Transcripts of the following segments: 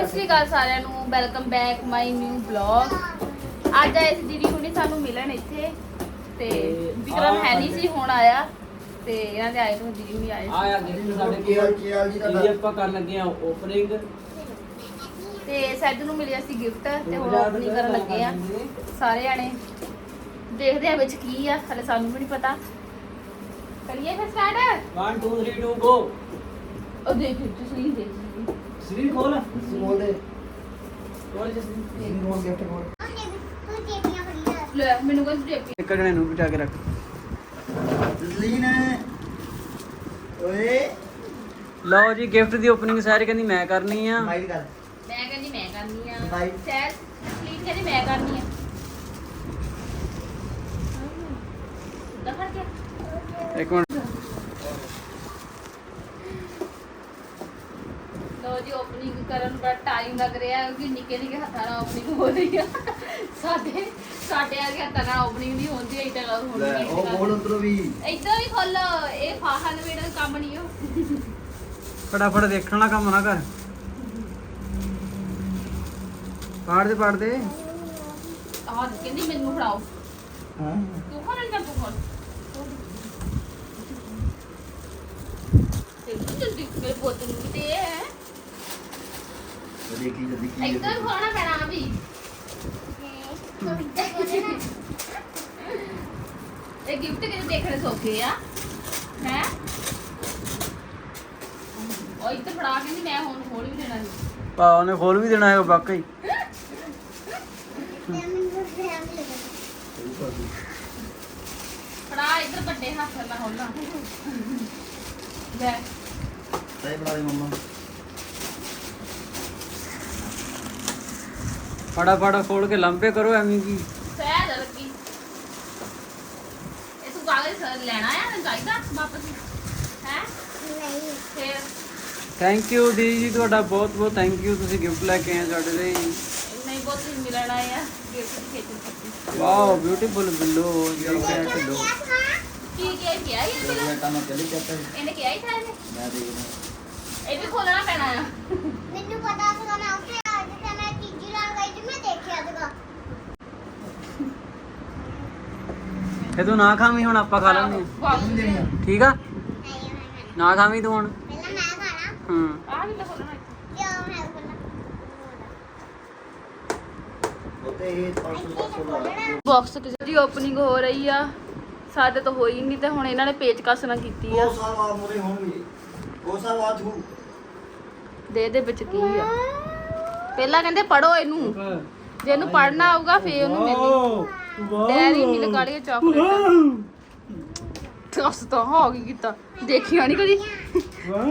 ਸਤਿ ਸ਼੍ਰੀ ਅਕਾਲ ਸਾਰਿਆਂ ਨੂੰ welcome back my new blog ਅੱਜ ਆਏ ਸੀ ਦੀਦੀ ਹੁਣੀ ਸਾਨੂੰ ਮਿਲਣ ਇੱਥੇ। ਤੇ ਵਿਕਰਮ ਹੈ ਨਹੀਂ ਸੀ ਹੁਣ ਆਇਆ। ਤੇ ਇਹਨਾਂ ਦੇ ਆਏ ਤੋਂ ਦੀਦੀ ਵੀ ਆਏ ਆ ਯਾਰ ਜਿਹੜੀ ਸਾਡੇ ਕੀ ਹਾਲ- ਕੀ ਹਾਲ ਜੀ ਤੁਹਾਡਾ? ਇਹਦੀ ਆਪਾਂ ਕਰਨ ਲੱਗੇ ਆ ਓਪਨਿੰਗ ਤੇ ਸੈਦ ਨੂੰ ਮਿਲਿਆ ਸੀ ਗਿਫਟ ਤੇ ਹੁਣ ਓਪਨਿੰਗ ਕਰਨ ਲੱਗੇ ਆ ਸਾਰੇ ਜਾਣੇ। ਦੇਖਦੇ ਆ ਵਿੱਚ ਕੀ ਆ ਹਲੇ ਸਾਨੂੰ ਵੀ ਨਹੀਂ ਪਤਾ। ਕਰੀਏ ਫਿਰ ਸਟਾਰਟ 1 2 3 2 ਗੋ ਉਹ ਦੇਖ ਤੁਸੀਂ ਦੇਖ। ਜੀ। ਸਰੀਰ ਖੋਲ। ਸਮੋਲ ਦੇ ਖੋਲ ਜਿਸ ਸਮੋਲ ਗਿਫਟ ਕੋਲ ਲੈ ਮੈਨੂੰ ਕੋਈ ਟੇਪੀ ਇੱਕ ਜਣੇ ਨੂੰ ਬਚਾ ਕੇ ਰੱਖ। ਲੀਨ ਓਏ। ਲਓ ਜੀ ਗਿਫਟ ਦੀ ਓਪਨਿੰਗ ਸਾਰੇ ਕਹਿੰਦੀ ਮੈਂ ਕਰਨੀ ਆ। ਮਾਈਕ ਕਰ ਮੈਂ ਕਹਿੰਦੀ ਮੈਂ ਕਰਨੀ ਆ। ਬਾਈ। ਸੈਦ ਅਸਲੀਨ ਕਹਿੰਦੀ ਮੈਂ ਕਰਨੀ ਆ। ਦਫੜ ਕੇ ਇੱਕ ਮਿੰਟ ਲੋ ਜੀ ਓਪਨਿੰਗ ਕਰਨ ਬੜਾ ਟਾਈਮ ਲੱਗ ਰਿਹਾ ਕਿਉਂਕਿ ਨਿੱਕੇ ਨਿੱਕੇ ਹੱਥਾਂ ਨਾਲ ਓਪਨਿੰਗ ਹੋ ਰਹੀ ਆ। ਸਾਡੇ ਸਾਡੇ ਆ ਕੇ ਹੱਥਾਂ ਨਾਲ ਓਪਨਿੰਗ ਨਹੀਂ ਹੁੰਦੀ ਐ ਤਾਂ ਹੁਣ ਲੈ ਉਹ ਬੋਲ ਉਧਰੋਂ ਵੀ। ਇਦਾਂ ਵੀ ਖੋਲੋ ਇਹ ਫਾਹਾ ਨਵੇੜਾ ਕੰਮ ਨਹੀਂ ਹੋ ਫਟਾਫਟ ਦੇਖਣ ਵਾਲਾ ਕੰਮ ਨਾ ਕਰ। ਪਾੜ ਦੇ ਪਾੜ ਦੇ। ਆਹ ਕਹਿੰਦੀ ਮੈਨੂੰ ਫੜਾਓ। ਹਾਂ? ਤੂੰ ਖੋਲਣ ਜਾਂ ਤੂੰ ਖੋਲ ਤੇ ਜਲਦੀ ਮੇਰੇ ਪੁੱਤ ਨੂੰ ਵੀ ਦੇ ਦੇਖੀ ਜल्दी ਕੀ ਇਦਾਂ ਵੀ ਖੋਲਣਾ ਪੈਣਾ ਵੀ। ਇਹ ਗਿਫਟ ਕਿਤੇ ਦੇਖਣੇ ਸੌਖੇ ਆ ਹੈ? ਉਹ ਇੱਥੇ ਫੜਾ ਕੇ ਨਹੀਂ ਮੈਂ ਹੁਣ ਖੋਲ ਵੀ ਦੇਣਾ ਸੀ। ਪਾ ਉਹਨੇ ਖੋਲ ਵੀ ਦੇਣਾ ਹੈ ਵਾਕਈ। ਫੜਾ ਇੱਧਰ ਵੱਡੇ ਹੱਥ ਨਾਲ ਖੋਲਣਾ ਲੈ। ਸਹੀ ਬਣਾ ਦੇ ਮੰਮਾ। ਫਟਾਫਟ ਖੋਲ ਕੇ ਲੰਬੇ ਕਰੋ ਐਵੇਂ ਕੀ? ਸਹਿਜ ਲੱਗੀ। ਇਹ ਤੂੰ ਕਾਗਜ਼ ਲੈਣਾ ਆ? ਨਾ ਚਾਹੀਦਾ ਵਾਪਸ? ਹੈ? ਫਿਰ? ਥੈਂਕ ਯੂ ਦੀਦੀ ਜੀ ਤੁਹਾਡਾ ਬਹੁਤ ਬਹੁਤ ਥੈਂਕ ਯੂ ਤੁਸੀਂ ਗਿਫਟ ਲੈ ਕੇ ਆਏ ਸਾਡੇ ਲਈ। ਨਹੀਂ ਬਹੁਤ ਹੀ ਮਿਲਣਾ ਆ। ਗਿਫਟ ਕੀਤੀ। ਵਾਓ ਬਿਊਟੀਫੁਲ ਬਿੱਲੋ ਜੀ ਕੈਟ ਲੋ ਕੀ ਕੀ ਕਿਹਾ ਇਹ ਮੈਂ ਮਿਲਣ ਤਾਂ ਮੈਂ ਚਲੀ ਜਾਂਦਾ ਇਹਨੇ ਕਿਹਾ ਹੀ ਥਾ ਇਹਨੇ? ਮੈਂ ਦੇਖਦਾ। ਇਹ ਵੀ ਖੋਲਣਾ ਪੈਣਾ ਆ। ਮੈਨੂੰ ਪਤਾ ਸੀਗਾ ਮੈਂ ਉੱਥੇ ਆ ਕੇ ਤੇ ਮੈਂ ਤੀਜੀ ਵਾਰ ਗਈ ਤੇ ਮੈਂ ਦੇਖਿਆ ਸੀਗਾ ਇਹ ਤੂੰ ਨਾ ਖਾਵੀਂ ਹੁਣ ਆਪਾਂ ਖਾ ਲੈਂਦੇ ਆ। ਠੀਕ ਆ? ਨਾ ਖਾਵੀਂ ਤੂੰ ਹੁਣ? ਪਹਿਲਾਂ ਮੈਂ ਖਾਣਾ ਹੂੰ। ਆ ਵੀ ਤਾਂ ਖੋਲਣਾ ਇੱਥੇ। ਕਿਉਂ ਮੈਂ ਪਹਿਲਾਂ ਉਹ ਤੇ ਇਹ ਪਰਸੋਂ ਪਰਸੋਂ ਦਾ ਬਾਕਸ ਕਿਸੇ ਦੀ ਓਪਨਿੰਗ ਹੋ ਰਹੀ ਆ। ਸਾਡੇ ਤੋਂ ਹੋਈ ਨਹੀਂ ਤੇ ਹੁਣ ਇਹਨਾਂ ਨੇ ਪੇਚਕਸ ਨਾਲ ਕੀਤੀ ਆ। ਉਹ ਸਾਲ ਬਾਅਦ ਮੁਰੇ ਹੋਣਗੇ। ਉਹ ਸਾਲ ਬਾਅਦ ਹੂ। ਦੇ ਦੇ ਵਿੱਚ ਕੀ ਆ। ਪਹਿਲਾਂ ਕਹਿੰਦੇ ਪੜੋ ਇਹਨੂੰ। ਜੇ ਇਹਨੂੰ ਪੜਨਾ ਆਊਗਾ ਫੇਰ ਉਹਨੂੰ ਮਿਲਣੀ ਡੈਰੀ ਮਿਲ ਕਾੜੀ ਚਾਕਲੇਟ। ਤਸ ਤਾਂ ਹੋ ਗਈ ਕੀਤਾ? ਦੇਖਿਆ ਨਹੀਂ ਕਦੀ? ਵਾਓ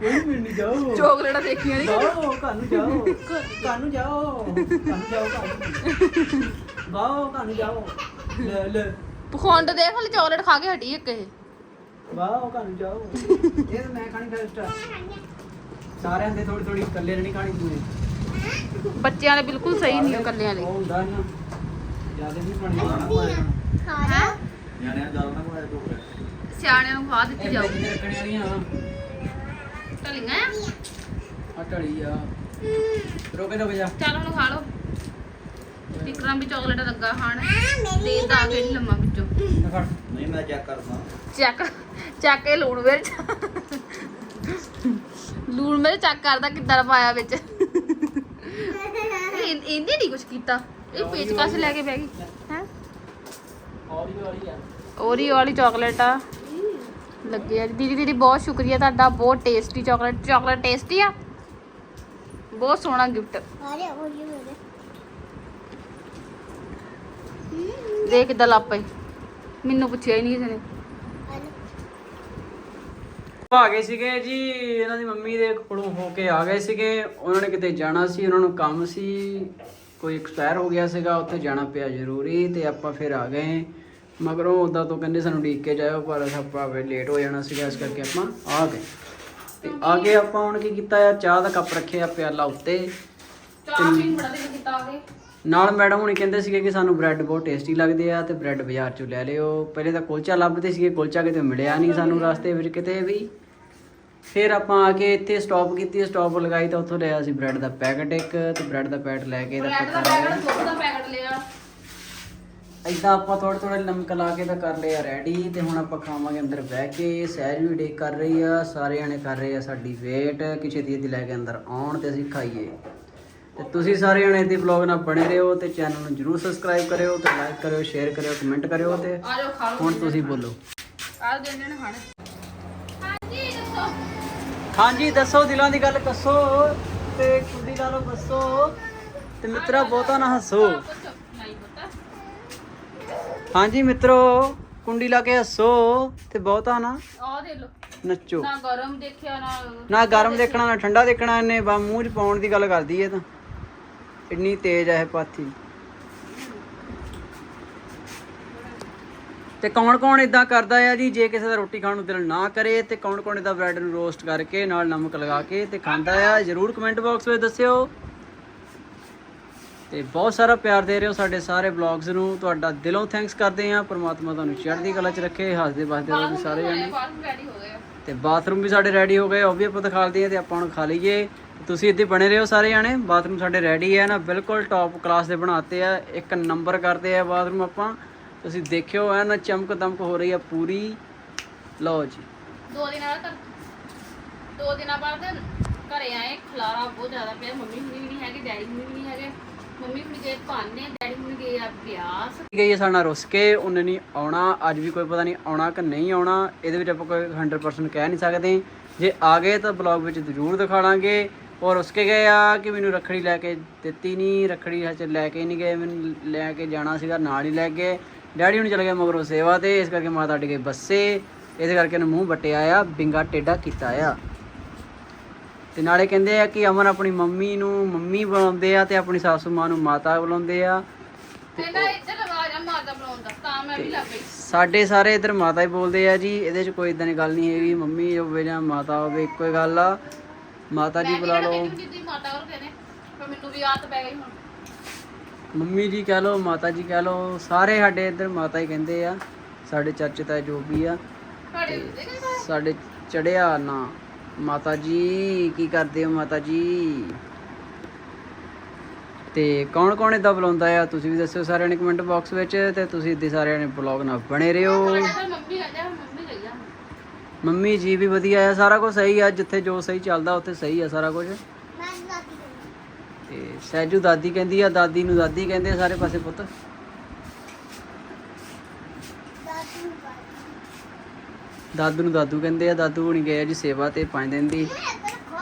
ਕੋਈ ਵੀ ਨਹੀਂ ਜਾਓ। ਚਾਕਲੇਟਾਂ ਦੇਖੀਆਂ ਨਹੀਂ ਕਦੀ? ਜਾਓ ਘਰ ਨੂੰ ਜਾਓ। ਘਰ ਨੂੰ ਜਾਓ ਘਰ ਨੂੰ ਜਾਓ ਘਰ ਨੂੰ ਵਾਓ ਘਰ ਨੂੰ ਜਾਓ। ਲੈ ਲੈ। ਪਖੰਡ ਦੇਖ ਹਲੇ ਚਾਕਲੇਟ ਖਾ ਕੇ ਹਟੀ ਇੱਕ ਇਹ। ਵਾਓ ਘਰ ਨੂੰ ਜਾਓ। ਇਹ ਤਾਂ ਮੈਂ ਖਾਣੀ ਫਸਟ ਸਾਰਿਆਂ ਦੇ ਥੋੜੀ ਥੋੜੀ ਇਕੱਲੇ ਨਹੀਂ ਖਾਣੀ ਤੂੰ। ਬੱਚਿਆਂ ਨੇ ਬਿਲਕੁਲ ਸਹੀ ਨਹੀਂ ਕੱਲਿਆਂ ਲਈ ਉਹ ਹੁੰਦਾ ਨਾ। ਜ਼ਿਆਦਾ ਨਹੀਂ ਖਾਣੀ ਖਾ ਹੈ? ਨਿਆਣਿਆਂ ਨਾਲ ਨਾ ਕੋਇਆ ਦੋ ਸਿਆਣਿਆਂ ਨੂੰ ਖਵਾ ਦਿੱਤੀ ਇਹ ਜਾਊ ਵਿੱਚ ਰੱਖਣੇ ਵਾਲੀਆਂ। ਢਲੀਆਂ ਆ? ਆ ਢਲੀ ਆ। ਰੋਕੇ ਰੋਕੇ ਜਾ। ਚੱਲ ਹੁਣ ਖਾ ਲਓ। ਵਿਕਰਮ ਵੀ ਚਾਕਲੇਟ ਲੱਗਾ ਖਾਣ। ਦੇ ਦਾ ਕੇ ਨਹੀਂ ਲੰਮਾ ਵਿੱਚੋਂ। ਲੈ ਫੜ। ਨਹੀਂ ਮੈਂ ਚੈੱਕ ਕਰਦਾ। ਚੱਕ ਚੱਕ ਕੇ ਲੂਣ ਮਿਰਚ। ਲੂਣ ਮਿਰਚ ਚੱਕ ਕਰਦਾ ਕਿੱਦਾਂ ਪਾਇਆ ਵਿੱਚ। ਇਹ ਇਹਨੇ ਨਹੀਂ ਕੁਝ ਕੀਤਾ। ਇਹ ਪੇਚਕਸ ਲੈ ਕੇ ਬਹਿ ਗਈ? ਹੈ? ਓਰੀਓ ਵਾਲੀ ਚਾਕਲੇਟ ਆ। ਲੱਗੀ ਆ। ਦੀਦੀ ਦੀਦੀ ਬਹੁਤ ਸ਼ੁਕਰੀਆ ਤੁਹਾਡਾ ਬਹੁਤ ਟੇਸਟੀ ਚਾਕਲੇਟ ਚਾਕਲੇਟ ਟੇਸਟੀ ਆ। ਬਹੁਤ ਸੋਹਣਾ ਗਿਫਟ ਦੇਖ ਕਿੱਦਾਂ ਲੱਗ ਪਈ ਮੈਨੂੰ ਪੁੱਛਿਆ ਹੀ ਨਹੀਂ ਕਿਸੇ ਨੇ। ਆ ਗਏ ਸੀਗੇ ਜੀ ਇਹਨਾਂ ਦੀ ਮੰਮੀ ਦੇ ਕੋਲੋਂ ਹੋ ਕੇ ਆ ਗਏ ਸੀਗੇ। ਉਹਨਾਂ ਨੇ ਕਿਤੇ ਜਾਣਾ ਸੀ ਉਹਨਾਂ ਨੂੰ ਕੰਮ ਸੀ। ਕੋਈ ਐਕਸਪਾਇਰ ਹੋ ਗਿਆ ਸੀਗਾ ਉੱਥੇ ਜਾਣਾ ਪਿਆ ਜ਼ਰੂਰੀ ਤੇ ਆਪਾਂ ਫਿਰ ਆ ਗਏ। ਮਗਰੋਂ ਉਦਾਂ ਤੋਂ ਕਹਿੰਦੇ ਸਾਨੂੰ ਢੀਕ ਕੇ ਜਾਇਓ ਪਰ ਆਪਾਂ ਵੇ ਲੇਟ ਹੋ ਜਾਣਾ ਸੀਗਾ ਇਸ ਕਰਕੇ ਆਪਾਂ ਆ ਗਏ। ਤੇ ਆ ਕੇ ਆਪਾਂ ਹੁਣ ਕੀ ਕੀਤਾ ਆ? ਚਾਹ ਦਾ ਕੱਪ ਰੱਖਿਆ ਪਿਆਲਾ ਉੱਤੇ। ਚਾਹ ਬੜਾ ਕੀਤਾ ਆ ਨਾਲ ਮੈਡਮ ਹੁਣੀ ਕਹਿੰਦੇ ਸੀਗੇ ਕਿ ਸਾਨੂੰ ਬ੍ਰੈਡ ਬਹੁਤ ਟੇਸਟੀ ਲੱਗਦੇ ਆ ਤੇ ਬ੍ਰੈਡ ਬਾਜ਼ਾਰ ਚੋਂ ਲੈ ਲਿਓ। ਪਹਿਲੇ ਤਾਂ ਕੁਲਚਾ ਲੱਭਦੇ ਸੀਗੇ ਕੁਲਚਾ ਕਿਤੇ ਮਿਲਿਆ ਨਹੀਂ ਸਾਨੂੰ ਰਸਤੇ ਵਿੱਚ ਕਿਤੇ ਵੀ। ਫਿਰ ਆਪਾਂ ਆ ਕੇ ਇੱਥੇ ਸਟਾਪ ਕੀਤੀ ਸਟਾਪ ਲਗਾਈ ਤਾਂ ਉੱਥੋਂ ਲਿਆ ਸੀ ਬ੍ਰੈਡ ਦਾ ਪੈਕਟ ਇੱਕ ਤੇ ਬ੍ਰੈਡ ਦਾ ਪੈਕਟ ਲੈ ਕੇ ਤਾਂ ਬ੍ਰੈਡ ਦਾ ਆਪਾਂ ਪੈਕਟ ਦੁੱਧ ਦਾ ਪੈਕਟ ਲਿਆ। ਇਦਾਂ ਆਪਾਂ ਥੋੜਾ ਥੋੜਾ ਨਮਕ ਲਾ ਕੇ ਤਾਂ ਕਰ ਲਿਆ ਰੈਡੀ ਤੇ ਹੁਣ ਆਪਾਂ ਖਾਵਾਂਗੇ ਅੰਦਰ ਬਹਿ ਕੇ। ਸਹਿਜ ਵੀ ਡੇਕ ਕਰ ਰਹੀ ਆ ਸਾਰੇ ਜਣੇ ਕਰ ਰਹੇ ਆ ਸਾਡੀ ਵੇਟ ਕਿ ਛੇਤੀ ਛੇਤੀ ਲੈ ਕੇ ਅੰਦਰ ਆਉਣ ਤੇ ਅਸੀਂ ਖਾਈਏ। ਤੇ ਤੁਸੀਂ ਸਾਰੇ ਜਣੇ ਇਹਦੇ ਵਲੌਗ ਨਾਲ ਬਣੇ ਰਹੋ ਤੇ ਚੈਨਲ ਨੂੰ ਜਰੂਰ ਸਬਸਕ੍ਰਾਈਬ ਕਰਿਓ ਤੇ ਲਾਈਕ ਕਰਿਓ ਸ਼ੇਅਰ ਕਰਿਓ ਕਮੈਂਟ ਕਰਿਓ ਤੇ ਹੁਣ ਤੁਸੀਂ। ਬੋਲੋ। ਆ ਦੇ ਨੇ ਖਾਣੇ। ਹਾਂਜੀ ਦੱਸੋ। ਹਾਂਜੀ ਦੱਸੋ ਦਿਲਾਂ ਦੀ ਗੱਲ ਕੱਸੋ ਤੇ ਕੁੰਡੀ ਲਾ ਲਓ ਬੱਸੋ ਤੇ ਮਿੱਤਰਾ ਬਹੁਤਾ ਨਾ ਹੱਸੋ। ਹਾਂਜੀ ਮਿੱਤਰੋ ਕੁੰਡੀ ਲਾ ਕੇ ਹੱਸੋ ਤੇ ਬਹੁਤਾ ਨਾ ਆ ਦੇ ਲੋ ਨੱਚੋ। ਨਾ ਗਰਮ ਦੇਖਿਆ ਨਾ ਨਾ ਗਰਮ ਦੇਖਣਾ ਨਾ ਠੰਡਾ ਦੇਖਣਾ ਇਹਨੇ ਬਾ ਮੂੰਹ 'ਚ ਪਾਉਣ ਦੀ ਗੱਲ ਕਰਦੀ ਏ ਤਾਂ। ਇੰਨੀ ਤੇਜ਼ ਆ ਇਹ ਪਾਥੀ। ਤੇ ਕੌਣ ਕੌਣ ਇਦਾਂ ਕਰਦਾ ਆ ਜੀ? ਜੇ ਕਿਸੇ ਦਾ ਰੋਟੀ ਖਾਣ ਨੂੰ ਦਿਲ ਨਾ ਕਰੇ ਤੇ ਕੌਣ ਕੌਣ ਇਦਾਂ ਬ੍ਰੈਡ ਨੂੰ ਰੋਸਟ ਕਰਕੇ ਨਾਲ ਨਮਕ ਲਗਾ ਕੇ ਤੇ ਖਾਂਦਾ ਆ? ਜਰੂਰ ਕਮੈਂਟ ਬਾਕਸ ਵਿੱਚ ਦੱਸਿਓ। ਤੇ ਬਹੁਤ ਸਾਰਾ ਪਿਆਰ ਦੇ ਰਹੇ ਹੋ ਸਾਡੇ ਸਾਰੇ ਵਲੌਗਸ ਨੂੰ। ਤੁਹਾਡਾ ਦਿਲੋਂ ਥੈਂਕਸ ਕਰਦੇ ਆ ਪ੍ਰਮਾਤਮਾ ਤੁਹਾਨੂੰ ਚੜ੍ਹਦੀ ਕਲਾ 'ਚ ਰੱਖੇ ਹੱਸਦੇ ਵਸਦੇ ਰਹੋ ਸਾਰੇ ਜਣੇ। ਹੋ ਆ। ਤੇ ਬਾਥਰੂਮ ਵੀ ਸਾਡੇ ਰੈਡੀ ਹੋ ਗਏ। ਉਹ ਵੀ ਆਪਾਂ ਦਿਖਾਲਦੇ ਆ ਤੇ ਆਪਾਂ ਹੁਣ ਖਾ ਲਈਏ। ਤੁਸੀਂ ਇੱਥੇ ਬਣੇ ਰਹੋ ਸਾਰੇ ਜਾਣੇ। ਬਾਥਰੂਮ ਸਾਡੇ ਰੈਡੀ ਹੈ ਨਾ। ਬਿਲਕੁਲ ਟੌਪ ਕਲਾਸ ਦੇ ਬਣਾਤੇ ਆ। ਇੱਕ ਨੰਬਰ ਕਰਦੇ ਆ ਬਾਥਰੂਮ ਆਪਾਂ। ਤੁਸੀਂ ਦੇਖਿਓ ਐ ਨਾ ਚਮਕ ਦਮਕ ਹੋ ਰਹੀ ਆ ਪੂਰੀ। ਲਓ ਜੀ। ਦੋ ਦਿਨਾਂ ਬਾਅਦ ਤਾਂ- ਦੋ ਦਿਨਾਂ ਬਾਅਦ ਘਰੇ ਆਏ ਖਲਾਰਾ ਬਹੁਤ ਜ਼ਿਆਦਾ ਪਿਆ। ਮੰਮੀ ਹੁਣੀ ਵੀ ਨਹੀਂ ਹੈਗੇ ਡੈਡੀ ਹੁਣੀ ਵੀ ਨਹੀਂ ਹੈਗੇ। ਮੰਮੀ ਹੁਣੀ ਗਏ ਭਾਨੇ ਡੈਡੀ ਹੁਣੀ ਗਏ ਆ ਬਿਆਸ। ਗਈ ਹੈ ਸਾਡਾ ਰੁੱਸ ਕੇ ਉਹਨੇ ਨਹੀਂ ਆਉਣਾ। ਅੱਜ ਵੀ ਕੋਈ ਪਤਾ ਨਹੀਂ ਆਉਣਾ ਕਿ ਨਹੀਂ ਆਉਣਾ। ਇਹਦੇ ਵਿੱਚ ਆਪਾਂ ਕੋਈ 100% ਕਹਿ ਨਹੀਂ ਸਕਦੇ। ਜੇ ਆ ਗਏ ਤਾਂ ਬਲੌਗ ਵਿੱਚ ਜ਼ਰੂਰ ਦਿਖਾਵਾਂਗੇ ਔਰ ਉਸਕੇ ਗਏ ਆ ਕਿ ਮੈਨੂੰ ਰੱਖੜੀ ਲੈ ਕੇ ਦਿੱਤੀ ਨਹੀਂ। ਰੱਖੜੀ ਹਜੇ ਲੈ ਕੇ ਨਹੀਂ ਗਏ। ਮੈਨੂੰ ਲੈ ਕੇ ਜਾਣਾ ਸੀਗਾ ਨਾਲ ਹੀ ਲੈ ਕੇ ਡੈਡੀ ਹੁਣ ਚਲੇ ਗਏ ਮਗਰੋਂ ਸੇਵਾ ਤੇ ਇਸ ਕਰਕੇ ਮਾਤਾ ਅੱਡ ਗਏ ਬੱਸੇ। ਇਹਦੇ ਕਰਕੇ ਉਹਨੇ ਮੂੰਹ ਵੱਟਿਆ ਆ ਬਿੰਗਾ ਟੇਡਾ ਕੀਤਾ ਆ। ਤੇ ਨਾਲੇ ਕਹਿੰਦੇ ਆ ਕਿ ਅਮਨ ਆਪਣੀ ਮੰਮੀ ਨੂੰ ਮੰਮੀ ਬੁਲਾਉਂਦੇ ਆ ਤੇ ਆਪਣੀ ਸਾਸੂ ਮਾਂ ਨੂੰ ਮਾਤਾ ਬੁਲਾਉਂਦੇ ਆ। ਕਹਿੰਦਾ ਇੱਧਰ ਆਵਾਜ਼ ਆ ਮਾਤਾ ਬੁਲਾਉਣ ਦਾ ਤਾਂ ਮੈਂ ਵੀ ਲੱਗ ਗਈ। ਸਾਡੇ ਸਾਰੇ ਇਧਰ ਮਾਤਾ ਹੀ ਬੋਲਦੇ ਆ ਜੀ ਇਹਦੇ 'ਚ ਕੋਈ ਇਦਾਂ ਦੀ ਗੱਲ ਨਹੀਂ ਹੈਗੀ ਮੰਮੀ ਹੋਵੇ ਜਾਂ ਮਾਤਾ ਹੋਵੇ ਇੱਕੋ ਹੀ ਗੱਲ ਆ। ਮਾਤਾ ਜੀ ਬੁਲਾ ਲਓ। ਜਿੱਦੀ ਮਾਤਾ ਹੋਰ ਕਹਿੰਦੇ ਪਰ ਮੈਨੂੰ ਵੀ ਆਦਤ ਪੈ ਗਈ ਹੁਣ। ਮੰਮੀ ਜੀ ਕਹਿ ਲਓ ਮਾਤਾ ਜੀ ਕਹਿ ਲਓ ਸਾਰੇ ਸਾਡੇ ਇਧਰ ਮਾਤਾ ਹੀ ਕਹਿੰਦੇ ਆ ਸਾਡੇ ਚਾਚੇ ਤਾਏ ਜੋ ਵੀ ਆ ਸਾਡੇ ਚੜਿਆ ਨਾ। ਮਾਤਾ ਜੀ ਕੀ ਕਰਦੇ ਹੋ ਮਾਤਾ ਜੀ? ਤੇ ਕੌਣ ਕੌਣ ਇਦਾਂ ਬੁਲਾਉਂਦਾ ਆ? ਤੁਸੀਂ ਵੀ ਦੱਸਿਓ ਸਾਰਿਆਂ ਨੇ ਕਮੈਂਟ ਬਾਕਸ ਵਿੱਚ ਤੇ ਤੁਸੀਂ ਇੱਦੇ ਸਾਰਿਆਂ ਨੇ ਬਲੌਗ ਨਾਲ ਬਣੇ ਰਹੋ। ਤਾਂ ਮੰਮੀ ਜੀ ਵੀ ਵਧੀਆ ਆ ਸਾਰਾ ਕੁਝ ਸਹੀ ਆ ਜਿੱਥੇ ਜੋ ਸਹੀ ਚੱਲਦਾ ਉੱਥੇ ਸਹੀ ਆ ਸਾਰਾ ਕੁਝ ਤੇ ਸਹਿਜੂ ਦਾਦੀ ਕਹਿੰਦੀ ਆ, ਦਾਦੀ ਨੂੰ ਦਾਦੀ ਕਹਿੰਦੇ ਆ ਸਾਰੇ ਪਾਸੇ ਪੁੱਤ। ਦਾਦੂ ਨੂੰ ਦਾਦੂ ਕਹਿੰਦੇ ਆ, ਦਾਦੂ ਹੁਣੀ ਗਏ ਆ ਜੀ ਸੇਵਾ ਤੇ 5 ਦਿਨ ਦੀ।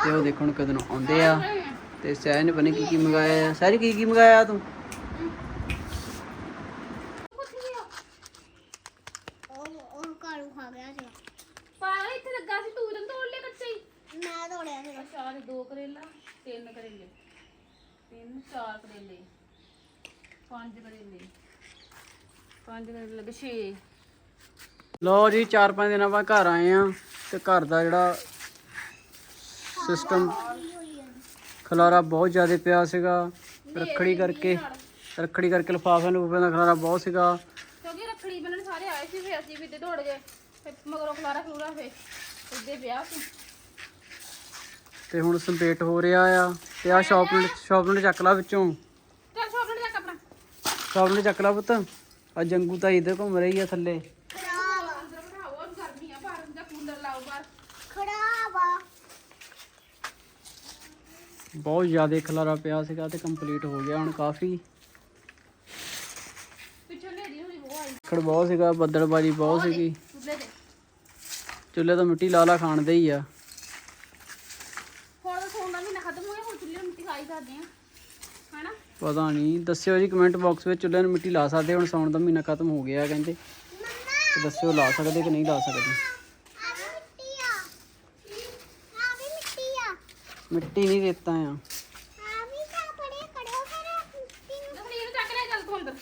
ਤੇ ਉਹ ਦੇਖੋ ਹੁਣ ਕਦੋਂ ਆਉਂਦੇ ਆ। ਤੇ ਸਹਿਜ ਨੇ ਪਤਾ ਕੀ ਕੀ ਮੰਗਾਇਆ ਸਹਿਜ ਕੀ ਕੀ ਮੰਗਾਇਆ ਤੂੰ ਉਹ ਉਹ ਕਾਲੂ ਖਾ ਗਿਆ ਸੀ ਪਾਗਲ ਇੱਥੇ ਲੱਗਾ ਸੀ ਤੂੰ ਤਾਂ ਤੋੜ ਲਿਆ ਕੱਚਾ ਹੀ ਮੈਂ ਤੋੜਿਆ ਸੀ ਅੱਛਾ ਤੇ ਦੋ ਕਰੇਲਾ ਤਿੰਨ ਕਰੇਲੇ ਤਿੰਨ ਚਾਰ ਕਰੇਲੇ ਪੰਜ ਕਰੇਲੇ ਪੰਜ ਕਰੇਲੇ ਲੱਗੇ 6 ਲਓ ਜੀ 4-5 ਦਿਨਾਂ ਬਾਅਦ ਘਰ ਆਏ ਆ ਤੇ ਘਰ ਦਾ ਜਿਹੜਾ ਸਿਸਟਮ ਖਲਾਰਾ ਬਹੁਤ ਜ਼ਿਆਦਾ ਪਿਆ ਸੀਗਾ। ਰੱਖੜੀ ਕਰਕੇ ਰੱਖੜੀ ਕਰਕੇ ਲਿਫਾਫਿਆਂ ਨੂੰ ਦਾ ਖਲਾਰਾ ਬਹੁਤ ਸੀਗਾ। ਕਿਉਂਕਿ ਰੱਖੜੀ ਬੰਨਣ ਸਾਰੇ ਆਏ ਸੀ ਫੇ ਅਸੀਂ ਵੀ ਇੱਥੇ ਦੌੜ ਗਏ ਫਿਰ ਮਗਰੋਂ ਖਲਾਰਾ ਖਲੂਰਾ ਫੇ ਇੱਦੇ ਵਿਆਹ ਸੀ। ਤੇ ਹੁਣ ਸੰਪੇਟ ਹੋ ਰਿਹਾ ਆ ਤੇ ਆ ਸ਼ਾਪ ਨੂੰ ਸ਼ਾਪ ਨੂੰ ਚੱਕ ਲਾ ਵਿੱਚੋਂ। ਚੱਲ ਸ਼ਾਪ ਨੂੰ ਜਾ ਕੇ ਆਪਣਾ। ਸ਼ਾਪ ਨੂੰ ਚੱਕ ਲਾ ਪੁੱਤ। ਆ ਜੰਗੂ ਤਾਂ ਇੱਧਰ ਘੁੰਮ ਰਹੀ ਆ ਥੱਲੇ ਅੰਦਰ ਬਿਠਾਓ ਗਰਮੀ ਆ ਬਾਹਰ ਦਾ ਕੂਲਰ ਲਾਓ ਬਾਹਰ ਖਰਾਬ ਆ ਬਹੁਤ ਜ਼ਿਆਦਾ ਖਲਾਰਾ ਪਿਆ ਸੀਗਾ ਤੇ ਕੰਪਲੀਟ ਹੋ ਗਿਆ ਹੁਣ ਕਾਫੀ। ਖੜ ਬਹੁਤ ਸੀਗਾ ਬੱਦਲਬਾਜੀ ਬਹੁਤ ਸੀਗੀ। ਚੁੱਲ੍ਹੇ ਤੇ। ਮਿੱਟੀ ਲਾ ਲਾ ਖਾਣ ਦੇ ਹੀ ਆ। ਹੁਣ ਤਾਂ ਸੌਣ ਦਾ ਮਹੀਨਾ ਖਤਮ ਹੋ ਗਿਆ ਹੁਣ ਚੁੱਲ੍ਹੇ ਨੂੰ ਮਿੱਟੀ ਖਾਈ ਕਰਦੇ ਆ। ਹਨਾ? ਪਤਾ ਨਹੀਂ ਦੱਸਿਓ ਜੀ ਕਮੈਂਟ ਬਾਕਸ ਵਿੱਚ ਚੁੱਲ੍ਹੇ ਨੂੰ ਮਿੱਟੀ ਲਾ ਸਕਦੇ ਹੁਣ ਸੌਣ ਦਾ ਮਹੀਨਾ ਖਤਮ ਹੋ ਗਿਆ ਕਹਿੰਦੇ। ਦੱਸਿਓ ਲਾ ਸਕਦੇ ਕਿ ਨਹੀਂ ਲਾ ਸਕਦੇ ਆ ਵੀ ਮਿੱਟੀ ਆ ਆ ਵੀ ਮਿੱਟੀ ਆ ਮਿੱਟੀ ਨਹੀਂ ਰੇਤਾ ਆ। ਆ ਵੀ ਤਾਂ ਪੜੇ ਕੜਿਓ ਫਿਰ ਮਿੱਟੀ ਨੂੰ। ਨਖਣੀ ਨੂੰ ਚੱਕ ਲੈ ਚੱਲ ਤੂੰ ਅੰਦਰ।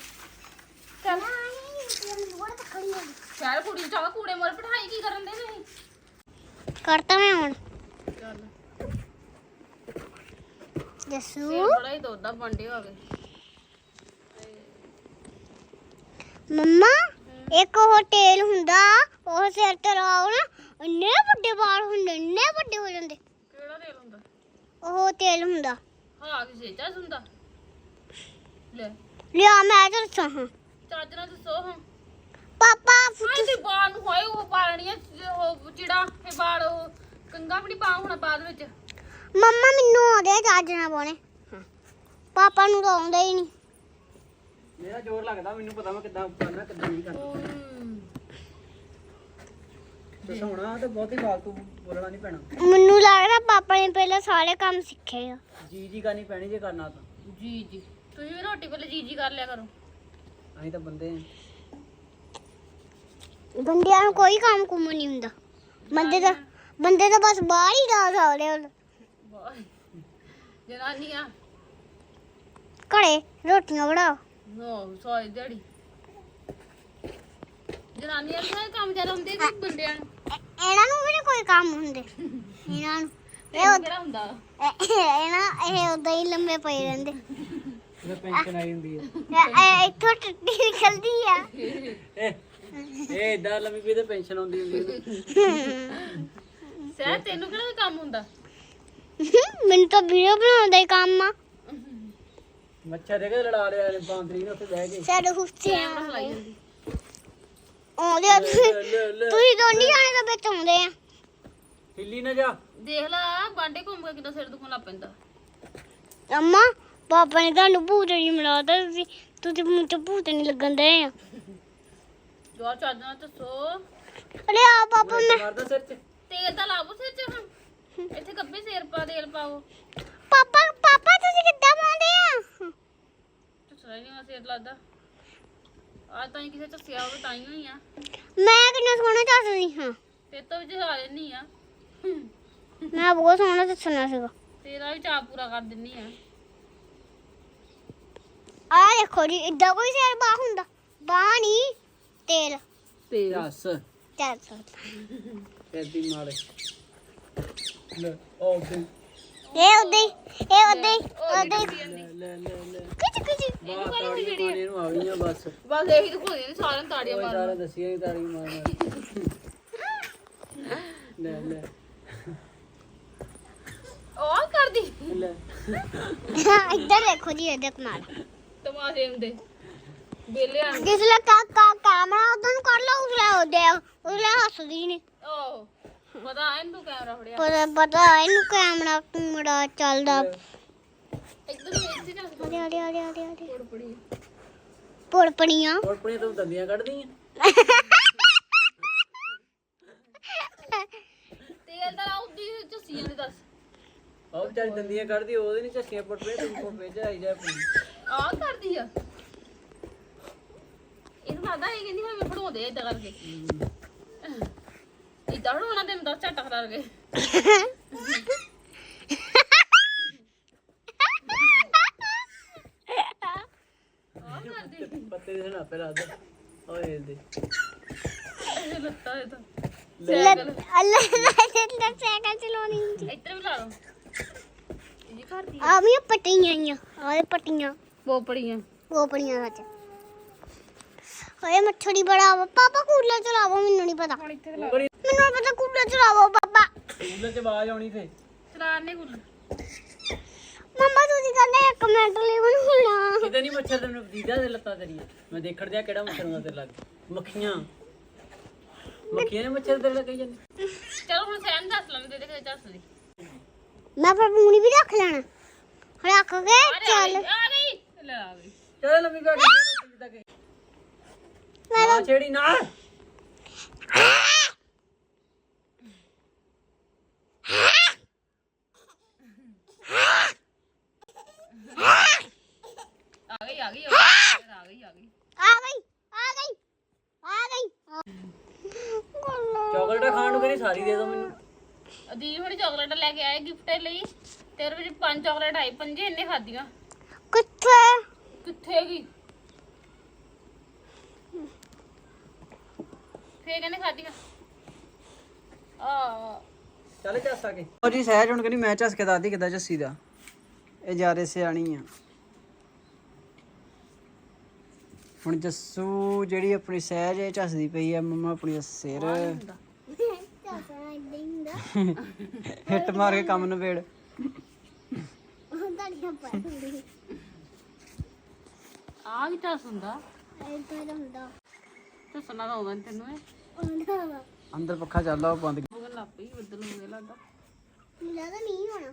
ਚੱਲ। ਨਹੀਂ ਇਹ ਮੋੜ ਤਾਂ ਖੜੀ ਹੋ ਗਈ ਸ਼ਾਇਦ ਕੁੜੀ ਨੂੰ ਚਾਹ ਕੂੜੇ ਮੋਰ ਬਿਠਾਈ ਕੀ ਕਰਨ ਦੇ ਤੁਸੀਂ? ਕਰਤਾ ਮੈਂ ਹੁਣ। ਚੱਲ। ਜਸੂ। ਬੜਾ ਹੀ ਦੁੱਧ ਦਾ ਬੰਡੇ ਹੋ ਗਏ। ਮੰਮਾ ਇੱਕ ਉਹ ਤੇਲ ਹੁੰਦਾ ਉਹ ਸਿਰ ਤੇ ਲਾਓ ਨਾ ਇੰਨੇ ਵੱਡੇ ਵਾਲ ਹੁੰਦੇ ਇੰਨੇ ਵੱਡੇ ਹੋ ਜਾਂਦੇ। ਉਹ ਤੇਲ ਹੁੰਦਾ। ਹਾਂ ਕਿਸੇ ਚਾਹ ਹੁੰਦਾ ਲੈ। ਲਿਆ ਮੈਂ ਤਾਂ ਦੱਸਾਂ ਹਾਂ। ਚੱਜ ਨਾਲ ਦੱਸੋ ਹਾਂ। ਪਾਪਾ ਹਾਂ ਤੇ ਬਾਲ ਨੂੰ ਹੋਏ ਉਹ ਪਾਲਣੀ ਉਹ ਚਿੜਾ ਫੇ ਬਾਲ ਉਹ ਕੰਗਾ ਵੀ ਨਹੀਂ ਪਾ ਹੋਣਾ ਬਾਅਦ ਵਿੱਚ। ਮੰਮਾ ਮੈਨੂੰ ਆਉਂਦੇ ਚੱਜ ਨਾਲ ਪਾਉਣੇ। ਪਾਪਾ ਨੂੰ ਤਾਂ ਆਉਂਦਾ ਹੀ ਨਹੀਂ ਮੇਰਾ ਜ਼ੋਰ ਲੱਗਦਾ ਮੈਨੂੰ ਪਤਾ ਮੈਂ ਕਿੱਦਾਂ ਕਰਨਾ ਕਿੱਦਾਂ ਨਹੀਂ ਕਰਨਾ। ਤੇ ਸੋਣਾ ਤੇ ਬਹੁਤੀ ਫਾਲਤੂ ਬੋਲਣਾ ਨਹੀਂ ਪੈਣਾ। ਮੈਨੂੰ ਲੱਗਦਾ ਪਾਪਾ ਨੇ ਪਹਿਲਾਂ ਸਾਰੇ ਕੰਮ ਸਿੱਖੇ ਆ। ਜੀ ਜੀ ਕਰਨੀ ਪੈਣੀ ਜੇ ਕਰਨਾ ਤਾਂ। ਜੀ ਜੀ। ਤੁਸੀਂ ਵੀ ਰੋਟੀ ਵੇਲੇ ਜੀ ਜੀ ਕਰ ਲਿਆ ਕਰੋ। ਅਸੀਂ ਤਾਂ ਬੰਦੇ ਆਂ। ਬੰਦਿਆਂ ਨੂੰ ਕੋਈ ਕੰਮ ਕੁਮ ਨਹੀਂ ਹੁੰਦਾ। ਬੰਦੇ ਦਾ ਬੰਦੇ ਤਾਂ ਬਸ ਬਾਹਰ ਹੀ ਜਾ ਸਕਦੇ ਹੁਣ। ਵਾਹ। ਜਨਾਨੀਆਂ। ਘਰੇ ਰੋਟੀਆਂ ਬਣਾਓ। ਨੋ ਸੋਈ ਦਿਹਾੜੀ। ਜਨਾਨੀਆਂ ਨੂੰ ਸਾਰੇ ਕੰਮ ਜ਼ਿਆਦਾ ਹੁੰਦੇ ਕਿ ਬੰਦਿਆਂ ਨੂੰ ਇਹ- ਇਹਨਾਂ ਨੂੰ ਵੀ ਨੀ ਕੋਈ ਕੰਮ ਹੁੰਦੇ। ਇਹਨਾਂ ਨੂੰ ਇਹ ਤੈਨੂੰ ਉਦ- ਕਿਹੜਾ ਹੁੰਦਾ ਇਹ ਇਹ ਨਾ ਇਹ ਉਦਾਂ ਹੀ ਲੰਮੇ ਪਏ ਰਹਿੰਦੇ। ਤੇ ਪੈਨਸ਼ਨ ਆਈ ਹੁੰਦੀ ਹੈ ਇਹ- ਇਹ ਇੱਥੋਂ ਟੱਟੀ ਨਿਕਲਦੀ ਆ। ਇਹ ਇਹ ਇਦਾਂ ਲੰਮੀ ਪਈ ਤੇ ਪੈਨਸ਼ਨ ਆਉਂਦੀ ਹੁੰਦੀ ਹੈ ਸਹਿ ਤੈਨੂੰ ਕਿਹੜਾ ਕੋਈ ਕੰਮ ਹੁੰਦਾ? ਮੈਨੂੰ ਤਾਂ ਵੀਡੀਓ ਬਣਾਉਣ ਦਾ ਹੀ ਕੰਮ ਆ। ਮੱਛਰ ਦੇ ਕੇ ਲੜਾ ਲਿਆ ਨੇ ਬਾਂਦਰੀ ਨੇ ਉੱਥੇ ਬਹਿ ਕੇ। ਸਾਡੇ ਹੁੱਸੇ ਕੈਮਰਾ ਚਲਾਈ ਜਾਂਦੀ। ਆਉਂਦੇ ਆ। ਤੁਸੀਂ। ਤੁਸੀਂ ਦੋਨੀ ਜਾਣੇ ਤਾਂ ਵਿੱਚ ਆਉਂਦੇ ਆ। ਹਿੱਲੀ ਨਾ ਜਾ। ਦੇਖ ਲਾ ਬਾਂਡੇ ਘੁੰਮ ਕੇ ਕਿੰਨਾ ਸਿਰ ਦੁਖਣ ਲੱਗ ਪੈਂਦਾ। ਅੰਮਾ ਪਾਪਾ ਨੇ ਤੁਹਾਨੂੰ ਭੂਤੜੀ ਮਿਲਾਤਾ ਤੁਸੀਂ ਤੁਸੀਂ ਮੂੰਹ ਚ ਭੂਤ ਨਹੀਂ ਲੱਗਣ ਦੇ ਆ। ਜੋ ਚੱਜ ਨਾਲ ਦੱਸੋ। ਅਰੇ ਆ ਪਾਪਾ ਮੈਂ ਮਾਰਦਾ ਸਿਰ 'ਚ। ਤੇਲ ਤਾਂ ਲਾਵੋ ਸਿਰ ਚ ਹੁਣ। ਇੱਥੇ ਗੱਬੇ ਸਿਰ ਪਾ ਤੇਲ ਪਾਓ। ਪਾਪਾ ਪਾਪਾ ਤੁਸੀਂ ਕਿੱਦਾਂ ਪਾਉਂਦੇ ਆ? ਨਹੀਂ ਸਿਰ ਲੱਗਦਾ ਆ ਤਾਂ ਹੀ ਕਿਸੇ ਚੱਸਿਆ ਹੋਵੇ ਤਾਂ ਹੀ ਹੋਈ ਆ ਮੈਂ ਕਿੰਨਾ ਸੋਹਣਾ ਚੱਸਦੀ ਹਾਂ। ਤੇ ਤੋਂ ਵੀ ਜਹਾ ਲੈਣੀ ਆ। ਮੈਂ ਬਹੁਤ ਸੋਹਣਾ ਦੱਸਣਾ ਸੀਗਾ। ਤੇਰਾ ਵੀ ਚਾਪ ਪੂਰਾ ਕਰ ਦਿੰਨੀ ਆ। ਆ ਦੇਖੋ ਜੀ ਇਦਾਂ ਕੋਈ ਸਿਰ ਬਾਹ ਹੁੰਦਾ। ਬਾਹ ਨਹੀਂ ਤੇਲ। ਤੇ ਦੱਸ। ਚੱਲ। ਸਿਰ ਦੀ ਮਾਰ ਲੈ ਉਹ ਤੇ ਇਹ ਉਦਾਂ ਹੀ ਇਹ ਉਦਾਂ ਹੀ ਉਦਾਂ ਹੀ। ਲੈ ਲੈ ਲੈ ਲੈ। ਕਿਚ ਕਿਚ ਬਾਹਰ ਤਾੜੀ ਪਾਣੀ ਨੂੰ ਆ ਗਈਆਂ ਬਸ। ਬਸ ਇਹੀ ਦਿਖਾਉਂਦੇ ਨੇ ਸਾਰਿਆਂ ਨੂੰ ਤਾੜੀਆਂ ਕੋਈ ਮਾਰ ਸਾਰੇ ਦੱਸੀਆਂ ਹੀ ਤਾੜੀ ਮਾਰ ਲੈ ਲੈ। ਉਹ ਕਰਦੀ। ਲੈ। ਇੱਧਰ ਦੇਖੋ ਜੀ ਇਹਦੇ ਕਮਾਲ ਤਮਾਸ਼ੇ ਹੁੰਦੇ। ਬੇਲਿਆਂ ਨੂੰ ਜਿਸ ਲੇ ਕਾ ਕਾ ਕੈਮਰਾ ਨੂੰ ਕਰ ਲਾ ਉਸਲੇ ਉਹਦੇ ਉਸਲੇ ਹੱਸਦੀ ਨੇ। ਓਹ ਪਤਾ ਹੈ ਇਹਨੂੰ ਕੈਮਰਾ ਫੜਿਆ? ਪਰ ਪਤਾ ਹੈ ਇਹਨੂੰ ਕੈਮਰਾ ਮੁੰਡਾ ਚੱਲਦਾ। ਇੱਧਰ ਵੇਖ ਸੀ ਨਾ ਅਰੇ ਅਰੇ ਅਰੇ ਅਰੇ ਅਰੇ ਪੜਪੜੀ। ਪੜਪੜੀਆਂ। ਪੜਪੜੀਆਂ ਤੂੰ ਦੰਦੀਆਂ ਕੱਢਦੀ ਆ ਤੇਲ ਤਾਂ ਲਾਉਂਦੀ ਝੱਸੀਆਂ ਨੇ ਦੱਸ। ਆਹ ਵਿਚਾਰੀ ਦੰਦੀਆਂ ਕੱਢਦੀ ਉਹਦੇ ਨਹੀਂ ਝੱਸੀਆਂ ਪੜਪੜੀਆਂ ਤੂੰ ਕੋ ਭੇਜ ਆਈ ਜਾ ਆਹ ਕਰਦੀ ਆ। ਇਹਨੂੰ ਆਦਾ ਇਹ ਕਹਿੰਦੀ ਮੈਂ ਫੜਾਉਂਦੇ ਇਦਾਂ ਕਰਕੇ। ਇਦਾਂ ਫੜਾਉਣਾ ਤੈਨੂੰ ਦੱਸ ਝਟਕ ਕਰਕੇ ਆ ਕਰਦੀ। ਪੱਤੇ ਦੇ ਨਾ ਪੇ ਰਾਦਾ ਓਏ ਦੇ। ਇਹ ਲੱਤਾਂ ਇਹ ਤਾਂ। ਲੱਤ ਅੱਲਾ ਅੱਲਾ ਸਾਈਕਲ। ਚਲਾਉਣੀ ਹੁੰਦੀ ਇੱਧਰ ਵੀ ਲਾ ਲਓ। ਇਹ ਕਰਦੀ ਆ। ਵੀ ਪਟੀਆਂ ਆਈਆਂ। ਆਹ ਪਟੀਆਂ। ਬੋਪੜੀਆਂ ਉਹ ਪੜੀਆਂ ਸੱਚ ਓਏ ਮੱਛੜੀ ਬੜਾ ਪਾਪਾ ਕੂਲਰ ਚਲਾਵੋ ਮੈਨੂੰ ਨਹੀਂ ਪਤਾ। ਹੁਣ ਇੱਥੇ ਲਾ ਪਤਾ ਕੂਲਰ ਚਲਾਵੋ ਪਾਪਾ। ਕੂਲਰ ਚ ਆਵਾਜ਼ ਆਉਣੀ ਫੇ ਚਲਾਣੇ ਗੁੱਲ ਮੰਮਾ ਤੁਸੀਂ ਕਹਿੰਦੇ ਇੱਕ ਮਿੰਟ ਲਈ ਮੈਨੂੰ ਹੁਣਾ ਕਿਤੇ ਨਹੀਂ ਮੱਛਰ ਤੈਨੂੰ ਦੀਦਾ ਦੇ ਲੱਤਾਂ ਤੇਰੀਆਂ। ਮੈਂ ਦੇਖੜ ਦਿਆ ਕਿਹੜਾ ਮੱਛਰ ਹੁੰਦਾ ਤੇਰੇ ਲੱਗ। ਮੱਖੀਆਂ। ਮੱਖੀਆਂ ਨੇ ਮੱਛਰ ਤੇਰੇ ਲੱਗ ਜਾਂਦੇ। ਚਲੋ ਹੁਣ ਸੈਨ ਦੱਸ ਲੈਂਦੇ ਦੇ ਕਿਤੇ ਦੱਸ ਦੀ ਮੈਂ ਫਿਰ ਮੂਣੀ ਵੀ ਰੱਖ ਲੈਣਾ। ਰੱਖ ਕੇ ਆ ਚੱਲ। ਗਈ ਲੈ ਆ ਗਈ ਚੱਲ ਲੰਮੀ ਕਰ ਰੋਟੀ ਤੱਕ ਨਾ ਛੇੜੀ ਨਾ। आ गई आ गई आ गई आ गई आ गई आ गई आ गई ਚਾਕਲੇਟ ਖਾਣ ਨੂੰ ਕਹਿੰਦੀ ਸਾਰੀ ਦੇ ਦੋ ਮੈਨੂੰ ਦੀਦੀ ਹੁਣ ਚਾਕਲੇਟ ਲੈ ਕੇ ਆਏ ਗਿਫਟ ਲਈ ਤੇ ਉਹਦੇ ਵਿੱਚ ਪੰਜ ਚਾਕਲੇਟ ਆਈ ਪੰਜੇ ਇਹਨੇ ਖਾਧੀਆਂ कुत्ता ਕਿੱਥੇ ਗਈ ਫੇਰ ਕਹਿੰਦੇ ਖਾਧੀਆਂ ਆ ਚੱਲ ਚੱਸ ਕੇ। ਉਹ ਜੀ ਸਹਿਜ ਹੁਣ ਕਹਿੰਦੀ ਮੈਂ ਚੱਸ ਕੇ ਦਾਦੀ ਕਿੱਦਾਂ ਚੱਸੀ ਦਾ। ਇਹ ਜਿਆਦੇ ਸਿਆਣੀ ਆ। ਹੁਣ ਜੱਸੂ ਜਿਹੜੀ ਆਪਣੀ ਸਹਿਜ ਇਹ ਚੱਸਦੀ ਪਈ ਆ ਮੰਮਾ ਆਪਣੀ ਦਾ ਸਿਰ। ਹੁੰਦਾ ਹਿੱਟ ਮਾਰ ਕੇ ਕੰਮ ਨਵੇੜ ਉਹ ਤੁਹਾਡੀਆਂ ਪਸੰਦ ਆ ਕੀ ਟਸ ਹੁੰਦਾ ਐ ਤਾਂ ਹੁੰਦਾ। ਤੇ ਸੁਣਾ ਤਾਂ ਆਉਂਦਾ ਨੀ ਤੈਨੂੰ ਇਹ। ਹੁੰਦਾ ਵਾ। ਅੰਦਰ ਪੱਖਾ ਚੱਲਦਾ ਉਹ ਬੰਦ ਉਹ ਲੱਗ ਪਈ ਬੱਦਲ ਹੋ ਗਿਆ ਲੱਗਦਾ। ਮੈਨੂੰ ਲੱਗਦਾ ਨਹੀਂ ਹੋਣਾ।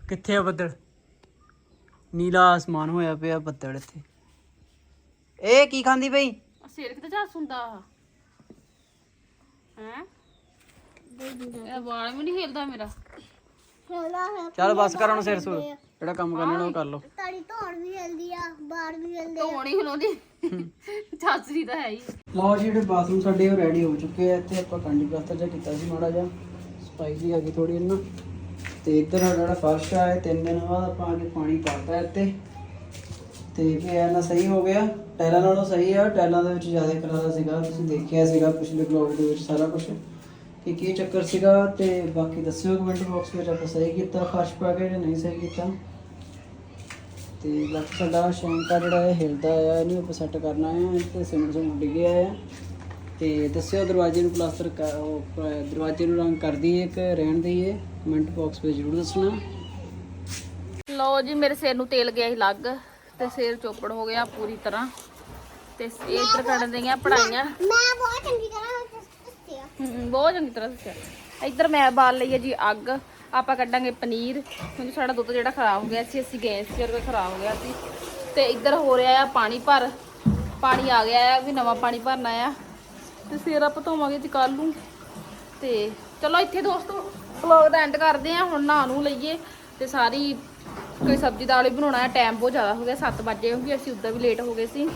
ਕਿੱਥੇ ਆ ਬੱਦਲ? ਨੀਲਾ ਆਸਮਾਨ ਹੋਇਆ ਪਿਆ ਬੱਦਲ ਇੱਥੇ। ਇਹ ਕੀ ਖਾਂਦੀ ਪਈ? ਸਿਰ ਕਿਤੇ ਝਾਸ ਹੁੰਦਾ ਹੈ? ਇਹ ਵਾਲ ਵੀ ਨਹੀਂ ਹਿਲਦਾ ਮੇਰਾ। ਚੱਲ ਬਸ ਕਰ ਹੁਣ ਸਿਰ ਸੂ ਜਿਹੜਾ ਕੰਮ ਕਰਨਾ ਉਹ ਕਰ ਲਓ। ਤਾੜੀ ਧੌਣ ਵੀ ਹਿਲਦੀ ਆ ਬਾੜ ਵੀ ਹਿਲਦੇ ਧੋਣੀ ਹਿਲਾਉਂਦੀ ਝਾਸਰੀ ਤਾਂ ਹੈ ਹੀ। ਲਓ ਜੀ ਜਿਹੜੇ ਬਾਥਰੂਮ ਸਾਡੇ ਉਹ ਰੈਡੀ ਹੋ ਚੁੱਕੇ ਆ। ਇੱਥੇ ਆਪਾਂ ਕੰਡੀ ਪਲਾਸਟਰ ਜਿਹਾ ਕੀਤਾ ਸੀ ਮਾੜਾ ਜਿਹਾ। ਸਫ਼ਾਈ ਜੀ ਆ ਗਈ ਥੋੜੀ ਇਹਨਾਂ ਤੇ ਇੱਧਰ ਸਾਡਾ ਜਿਹੜਾ ਫਰਸ਼ ਆ ਇਹ ਤਿੰਨ ਦਿਨ ਬਾਅਦ ਆਪਾਂ ਆ ਕੇ ਪਾਣੀ ਪਾਤਾ ਇੱਥੇ। ਤੇ ਇਹ ਨਾ ਸਹੀ ਹੋ ਗਿਆ। ਟਾਇਲਾਂ ਨਾਲੋਂ ਸਹੀ ਆ। ਟਾਇਲਾਂ ਦੇ ਵਿੱਚ ਜ਼ਿਆਦਾ ਕਰਾਰਾ ਸੀਗਾ। ਤੁਸੀਂ ਦੇਖਿਆ ਸੀਗਾ ਪਿਛਲੇ ਬਲੌਗ ਦੇ ਵਿੱਚ ਸਾਰਾ ਕੁਝ ਕਿ ਕੀ ਚੱਕਰ ਸੀਗਾ ਤੇ ਬਾਕੀ ਦੱਸਿਓ ਕਮੈਂਟ ਬਾਕਸ ਵਿੱਚ ਆਪਾਂ ਸਹੀ ਕੀਤਾ ਫਰਸ਼ ਪਾ ਕੇ ਜਾਂ ਨਹੀਂ ਸਹੀ ਕੀਤਾ। ਤੇ ਬਾਕੀ ਸਾਡਾ ਸ਼ੌਂਕਾ ਜਿਹੜਾ ਇਹ ਹਿਲਦਾ ਆ ਇਹਨੂੰ ਆਪਾਂ ਸੈੱਟ ਕਰਨਾ ਹੈ ਤੇ ਸਿਮਟ ਸਿਮਟ ਡਿੱਗਿਆ ਆ। ਤੇ ਦੱਸਿਓ ਦਰਵਾਜ਼ੇ ਨੂੰ ਪਲਾਸਟਰ ਦਰਵਾਜ਼ੇ ਨੂੰ ਰੰਗ ਕਰ ਦਈਏ ਕਿ ਰਹਿਣ ਦਈਏ ਕਮੈਂਟ ਬਾਕਸ ਵਿੱਚ ਜ਼ਰੂਰ ਦੱਸਣਾ। ਲਓ ਜੀ ਮੇਰੇ ਸਿਰ ਨੂੰ ਤੇਲ ਗਿਆ ਸੀ ਲੱਗ ਤੇ ਸਿਰ ਚੋਪੜ ਹੋ ਗਿਆ ਪੂਰੀ ਤਰ੍ਹਾਂ। ਤੇ ਇਹ ਇੱਧਰ ਕਰਨ ਦੀਆਂ ਪੜਾਈਆਂ ਮੈਂ ਬਹੁਤ ਚੰਗੀ ਤਰ੍ਹਾਂ ਦੱਸਿਆ ਹਮ, ਬਹੁਤ ਚੰਗੀ ਤਰ੍ਹਾਂ ਦੱਸਿਆ। ਇੱਧਰ ਮੈਂ ਬਾਲ ਲਈ ਹੈ ਜੀ ਅੱਗ। ਆਪਾਂ ਕੱਢਾਂਗੇ ਪਨੀਰ। ਕਿਉਂਕਿ ਸਾਡਾ ਦੁੱਧ ਜਿਹੜਾ ਖਰਾਬ ਹੋ ਗਿਆ ਸੀ ਅਸੀਂ ਗਏ ਸੀ ਜਦੋਂ ਖਰਾਬ ਹੋ ਗਿਆ ਸੀ। ਤੇ ਇੱਧਰ ਹੋ ਰਿਹਾ ਆ ਪਾਣੀ ਭਰ। ਪਾਣੀ ਆ ਗਿਆ ਆ ਵੀ ਨਵਾਂ ਪਾਣੀ ਭਰਨਾ ਆ। ਤੇ ਸਿਰ ਆਪਾਂ ਧੋਵਾਂਗੇ ਜੀ ਕੱਲ ਨੂੰ। ਤੇ ਚਲੋ ਇੱਥੇ ਦੋਸਤੋ ਵਲੌਗ ਦਾ ਐਂਡ ਕਰਦੇ ਆ ਹੁਣ ਨਹਾ ਨੂੰ ਲਈਏ। ਤੇ ਸਾਰੀ ਕੋਈ ਸਬਜ਼ੀ ਦਾਲ ਵੀ ਬਣਾਉਣਾ ਹੈ ਟਾਈਮ ਬਹੁਤ ਜ਼ਿਆਦਾ ਹੋ ਗਿਆ 7 ਵਜੇ ਕਿਉਂਕਿ ਅਸੀਂ ਉੱਦਾਂ ਵੀ ਲੇਟ ਹੋ ਗਏ ਸੀ।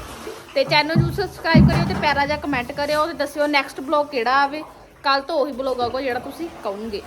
ਤੇ ਚੈਨਲ ਨੂੰ ਸਬਸਕ੍ਰਾਈਬ ਕਰਿਓ ਤੇ ਪਿਆਰਾ ਜਿਹਾ ਕਮੈਂਟ ਕਰਿਓ ਤੇ ਦੱਸਿਓ ਨੈਕਸਟ ਬਲੌਗ ਕਿਹੜਾ ਆਵੇ। ਕੱਲ ਤੋਂ ਉਹੀ ਬਲੌਗ ਆਊਗਾ ਜਿਹੜਾ ਤੁਸੀਂ ਕਹੋਗੇ।